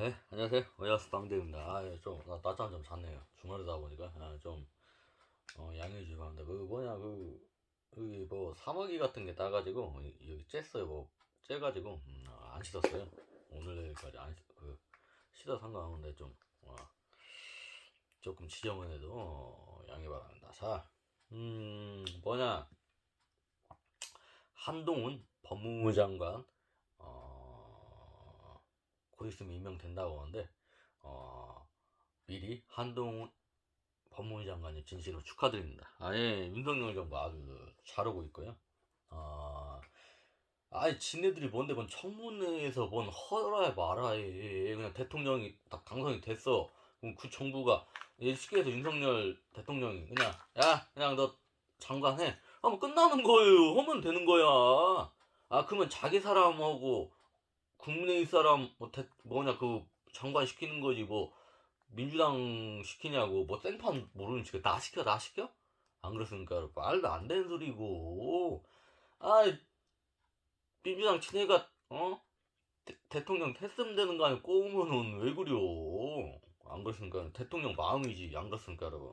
네, 안녕하세요. 어야스 빵대입니다. 아, 예, 좀, 나 낮잠 좀 잤네요. 주말이다 보니까, 아, 좀, 어, 양해해 주시기 바랍니다. 그, 뭐냐, 그, 여기 뭐, 사마귀 같은 게 따가지고, 이- 여기 쬐어요, 뭐, 쬐가지고, 음, 아, 안 씻었어요. 오늘 내일까지 안, 씻- 그, 씻어 상관없는데 좀, 어, 조금 지저분해도, 어, 양해 바랍니다. 자, 음, 뭐냐, 한동훈 법무부 장관, 어, 곧 있으면 임명된다고 하는데, 어, 미리 한동훈 법무부 장관님 진심으로 축하드립니다. 아예 윤석열 정부 아주 잘하고 있고요. 어, 아니 지네들이 뭔데 뭔 청문회에서 뭔 허라 말아해 그냥 대통령이 딱 당선이 됐어. 그럼 그 정부가 예, 쉽게 해서 윤석열 대통령이 그냥 야 그냥 너 장관해. 하면 끝나는 거예요. 하면 되는 거야. 아 그러면 자기 사람하고 국민의힘 사람 뭐 대, 뭐냐 그 장관 시키는 거지 뭐 민주당 시키냐고 뭐 생판 모르는 척나 시켜 나 시켜? 안 그렇습니까? 말도 안 되는 소리고. 아 민주당 친애가 어? 대, 통령 했으면 되는 거 아니야 꼬우면은 왜 그려 안 그렇습니까? 대통령 마음이지 안 그렇습니까 여러분?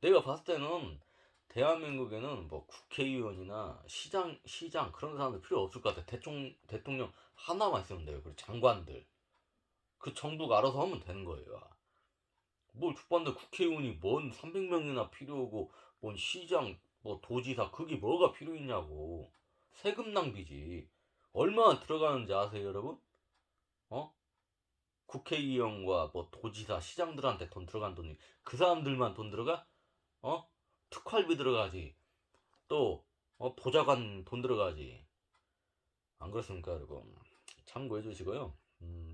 내가 봤을 때는 대한민국에는 뭐 국회의원이나 시장 시장 그런 사람들 필요 없을 것 같아 대통령 대통령 하나만 있으면 돼요 그리고 장관들 그 정부가 알아서 하면 되는 거예요 뭘 죽반데 국회의원이 뭔 300명이나 필요하고 뭔 시장 뭐 도지사 그게 뭐가 필요 있냐고 세금 낭비지 얼마나 들어가는지 아세요 여러분? 어? 국회의원과 뭐 도지사 시장들한테 돈 들어간 돈이 그 사람들만 돈 들어가? 어? 특활비 들어가지. 또 어, 보좌관 돈 들어가지. 안 그렇습니까 여러분? 참고해 주시고요. 음,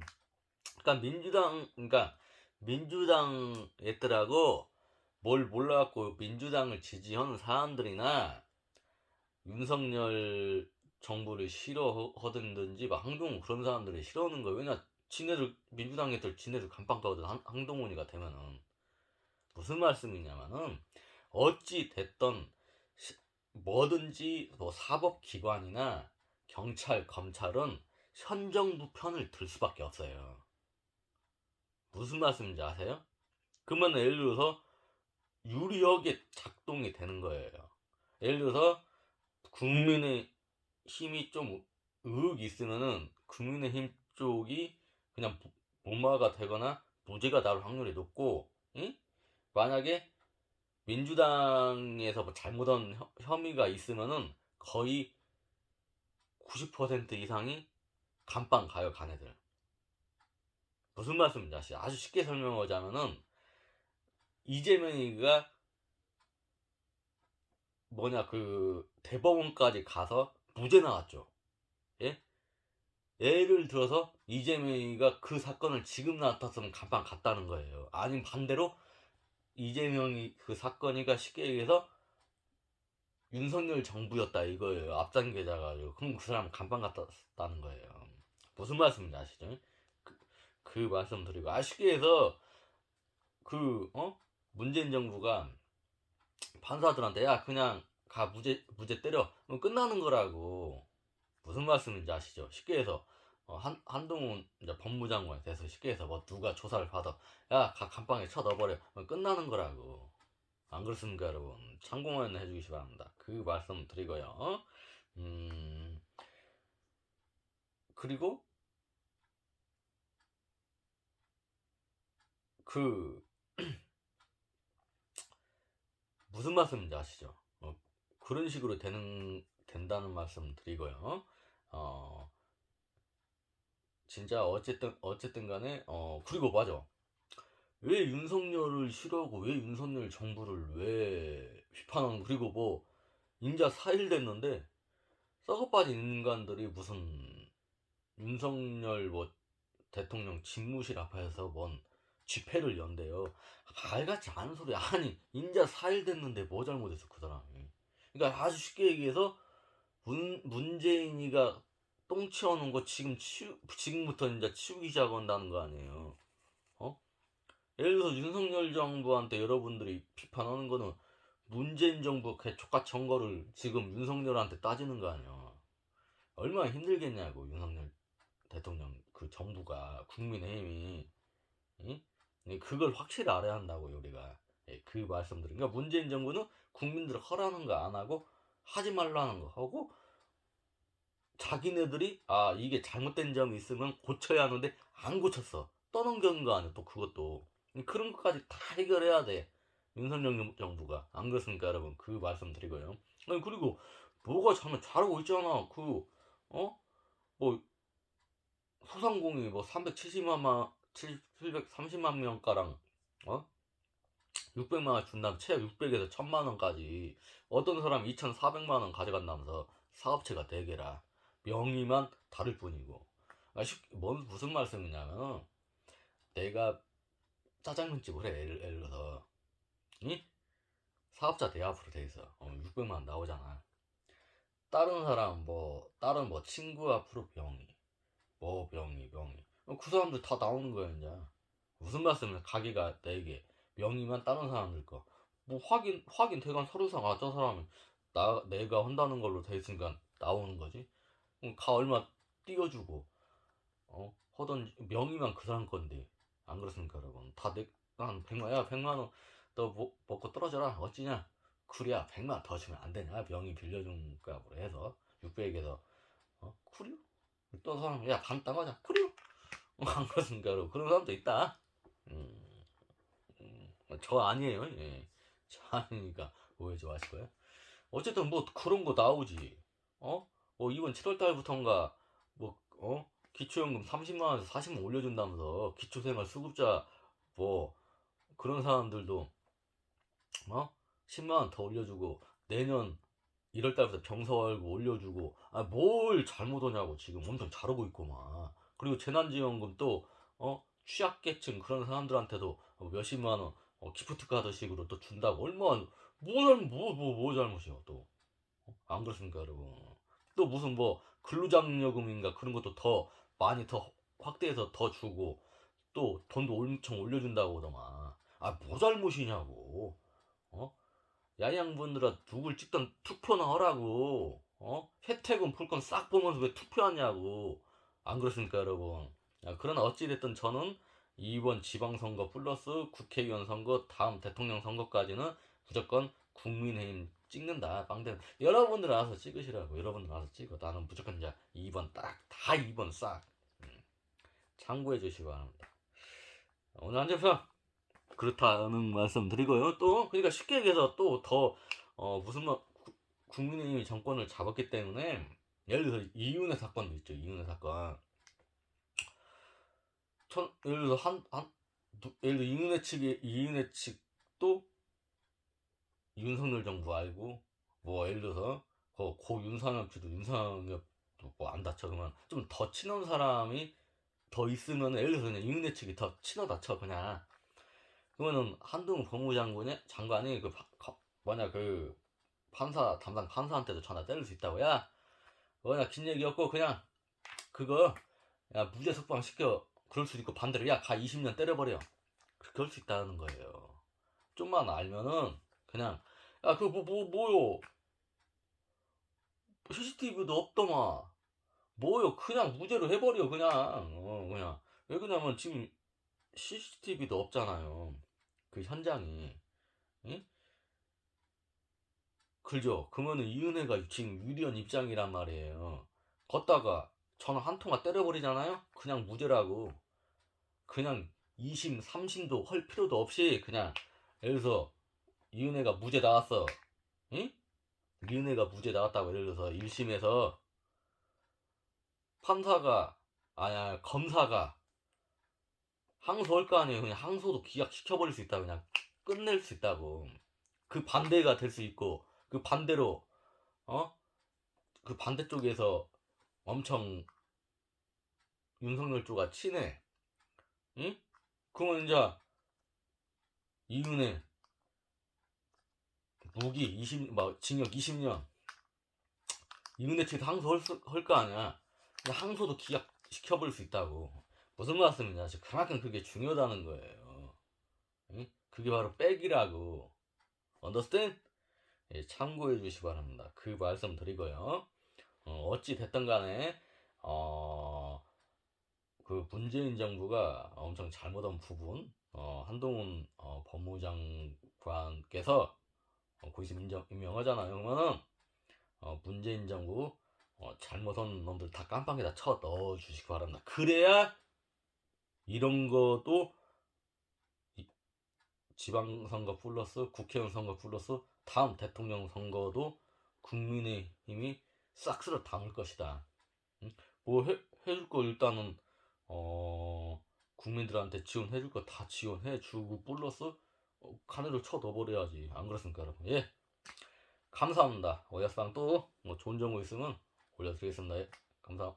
그러니까 민주당 그러니까 민주당 애들하고 뭘 몰라갖고 민주당을 지지하는 사람들이나 윤석열 정부를 싫어하든지 막 한동훈 그런 사람들이 싫어하는 거예요. 왜냐 지네들 민주당 애들 지네들 감방 가거든. 한- 한동훈이가 되면은. 무슨 말씀이냐면은 어찌 됐던 시- 뭐든지 뭐 사법기관이나 경찰 검찰은 현 정부 편을 들 수밖에 없어요. 무슨 말씀인지 아세요? 그러면 예를 들어서 유리하게 작동이 되는 거예요. 예를 들어서 국민의 힘이 좀 의혹이 있으면은 국민의 힘 쪽이 그냥 무- 무마가 되거나 무죄가 나올 확률이 높고, 응? 만약에 민주당에서 뭐 잘못한 혐- 혐의가 있으면은 거의 90% 이상이 감방 가요, 가네들. 무슨 말씀인지 아시죠? 아주 쉽게 설명하자면은 이재명이가 뭐냐 그 대법원까지 가서 무죄 나왔죠. 예? 예를 들어서 이재명이가 그 사건을 지금 나왔으면 감방 갔다는 거예요. 아니면 반대로 이재명이 그 사건이가 쉽게 얘기해서 윤석열 정부였다 이거예요. 앞당겨자가 그럼 그 사람 감방 갔다는 거예요. 무슨 말씀인지 아시죠? 그, 그 말씀 드리고 아 쉽게 해서 그 어? 문재인 정부가 판사들한테 야 그냥 가 무죄 무죄 때려 끝나는 거라고 무슨 말씀인지 아시죠? 쉽게 해서 어, 한 한동훈 이제 법무장관이 돼서 쉽게 해서 뭐 누가 조사를 받아. 야가 감방에 쳐 넣어버려. 그럼 끝나는 거라고. 안 그렇습니까 여러분? 참고만 해주시기 바랍니다. 그 말씀 드리고요. 어? 음. 그리고 그 무슨 말씀인지 아시죠? 어, 그런 식으로 되는 된다는 말씀 드리고요. 어, 진짜 어쨌든 어쨌든 간에 어 그리고 맞아. 왜 윤석열을 싫어하고 왜 윤석열 정부를 왜 비판하는 그리고 뭐 인자 4일 됐는데 썩어빠진 인간들이 무슨 윤석열 뭐 대통령 집무실 앞에서 뭔 집회를 연대요. 말같지 않은 소리 아니 인자 4일 됐는데 뭐 잘못했어 그 사람이. 그러니까 아주 쉽게 얘기해서 문, 문재인이가 똥 치워놓은 거 지금 치우, 지금부터 이제 치우기 시작한다는 거 아니에요. 어? 예를 들어서 윤석열 정부한테 여러분들이 비판하는 거는 문재인 정부 개촉같이 한 거를 지금 윤석열한테 따지는 거 아니야. 얼마나 힘들겠냐고 윤석열 대통령 그 정부가 국민의힘이 응? 예, 그걸 확실히 알아야 한다고요 우리가 예, 그 말씀드린 그러니까 문재인 정부는 국민들 허라는 거 안 하고 하지 말라는 거 하고 자기네들이 아 이게 잘못된 점이 있으면 고쳐야 하는데 안 고쳤어. 떠넘긴 거 아니야 또 그것도. 그런 것까지 다 해결해야 돼. 윤석열 정부가. 안 그렇습니까 여러분? 그 말씀 드리고요. 아니 그리고 뭐가 잘못 잘하고 있잖아 그 어? 뭐 소상공인 뭐 370만 730만 명가량 어? 600만 원 준다면 최 600에서 1000만 원까지. 어떤 사람 2,400만 원 가져간다면서 사업체가 되게라 명의만 다를 뿐이고. 아, 쉽, 뭔 무슨 말씀이냐면 내가 짜장면집을 해 예를, 예를 들어서. 이 사업자 내 앞으로 돼 있어. 어, 600만 원 나오잖아. 다른 사람 뭐 다른 뭐 친구 앞으로 명의 뭐 명의 명의. 어, 그 사람들 다 나오는 거야 이제 무슨 말씀이야 가게가 내게 명의만 다른 사람들 거. 뭐 확인 확인 대관 서류상 아저 사람은 나 내가 한다는 걸로 돼 있으니까 나오는 거지 가 얼마 띄워주고 어 하던 명의만 그 사람 건데 안 그렇습니까 여러분? 다내한 100만 야 100만 원너 뭐, 먹고 떨어져라 어찌냐? 그래야 100만 더 주면 안 되냐? 명의 빌려준 값으로 해서 600에서. 어? 그래요? 또 사람 야 반 따가자. 그래요? 어, 안 그렇습니까 여러분? 그런 사람도 있다. 음, 음, 저 아니에요. 예. 저 아니니까 오해하지 마시고요. 어쨌든 뭐 그런 거 나오지. 어? 뭐 이번 7월 달부터인가 뭐 어? 기초연금 30만 원에서 40만 올려준다면서 기초생활 수급자 뭐 그런 사람들도 어? 10만 원 더 올려주고 내년 1월 달부터 병서월고 올려주고 아 뭘 잘못 오냐고 지금 엄청 잘하고 있고만 그리고 재난지원금 또 어? 취약계층 그런 사람들한테도 몇십만 원 어, 기프트 카드 식으로 또 준다고 얼마나 뭐잘뭐뭐 뭐, 뭐 잘못이야 또안 그렇습니까 여러분 또 무슨 뭐 근로장려금인가 그런 것도 더 많이 더 확대해서 더 주고 또 돈도 엄청 올려준다고 하더만. 아 뭐 잘못이냐고. 어? 야양분들아 누굴 찍던 투표나 하라고. 어? 혜택은 풀건싹 보면서 왜 투표하냐고. 안 그렇습니까 여러분? 야, 그러나 어찌됐든 저는 이번 지방선거 플러스 국회의원 선거 다음 대통령 선거까지는 무조건 국민의힘 찍는다. 빵대 여러분들 알아서 찍으시라고. 여러분들 알아서 찍어. 나는 무조건 이제 2번 딱 다 2번 싹. 음. 참고해 주시기 바랍니다. 오늘 앉아서 그렇다는 말씀 드리고요. 또 그러니까 쉽게 얘기해서 또 더 어, 무슨 말 국민의힘이 정권을 잡았기 때문에 예를 들어서 이윤의 사건도 있죠. 이윤의 사건. 천, 예를 들어서 한, 한 예를 들어 이윤의 측이 이윤의 측도 윤석열 정부 알고 뭐 예를 들어서 고, 고 윤상엽 씨도 윤상엽도 뭐안 다쳐 그러면 좀 더 친한 사람이 더 있으면 예를 들어서 그냥 이윤의 측이 더 친하다 쳐 그냥. 그러면은 한동훈 법무장관이 장관이 그 파, 뭐냐 그 판사 담당 판사한테도 전화 때릴 수 있다고 야! 뭐냐 긴 얘기였고 그냥 그거 야 무죄 석방 시켜. 그럴 수 있고 반대로 야 가 20년 때려버려. 할수 있다는 거예요. 좀만 알면은 그냥 야 그거 뭐, 뭐 뭐요? CCTV도 없더만 뭐요? 그냥 무죄로 해버려 그냥. 어 그냥. 왜 그러냐면 지금 CCTV도 없잖아요. 그 현장이. 응? 그죠? 그러면은 이은혜가 지금 유리한 입장이란 말이에요. 걷다가 전화 한 통화 때려버리잖아요? 그냥 무죄라고. 그냥 2심 3심도 할 필요도 없이 그냥. 예를 들어서 이은혜가 무죄 나왔어 응? 이은혜가 무죄 나왔다고 예를 들어서 1심에서 판사가 아니야 검사가 항소할 거 아니에요 그냥 항소도 기각시켜버릴 수 있다 그냥 끝낼 수 있다고 그 반대가 될 수 있고 그 반대로 어? 그 반대쪽에서 엄청 윤석열 쪽과 친해 응? 그러면 이제 이윤혜 무기 20, 막 징역 20년. 이윤혜 측에서 항소할 거 아니야. 항소도 기각시켜버릴 수 있다고. 무슨 말씀이냐. 그만큼 그게 중요하다는 거예요. 응? 그게 바로 백이라고. 언더스탠? 예, 참고해 주시기 바랍니다. 그 말씀 드리고요. 어, 어찌 됐든 간에 어, 그 문재인 정부가 엄청 잘못한 부분, 어, 한동훈 어, 법무장관께서 어, 고위직 인정, 임명하잖아요. 그러면은 어, 문재 인 정부 어, 잘못한 놈들 다 깜빵에다 쳐 넣어 주시기 바랍니다. 그래야 이런 것도 이- 지방선거 플러스 국회의원 선거 플러스 다음 대통령 선거도 국민의 힘이 싹 쓸어 담을 것이다. 응? 뭐 해, 해줄 거 일단은 어 국민들한테 지원해줄 거 다 지원해주고 플러스 어, 카네를 쳐 넣어버려야지. 안 그렇습니까, 여러분? 예. 감사합니다. 어야상 또뭐 좋은 정보 있으면 올려드리겠습니다. 예. 감사.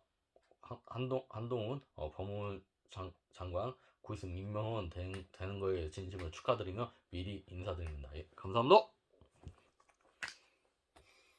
한, 한동 한동훈 어, 법무부 장, 장관 고위직 임명은 된, 되는 거에 진심으로 축하드리며 미리 인사드립니다. 예. 감사합니다.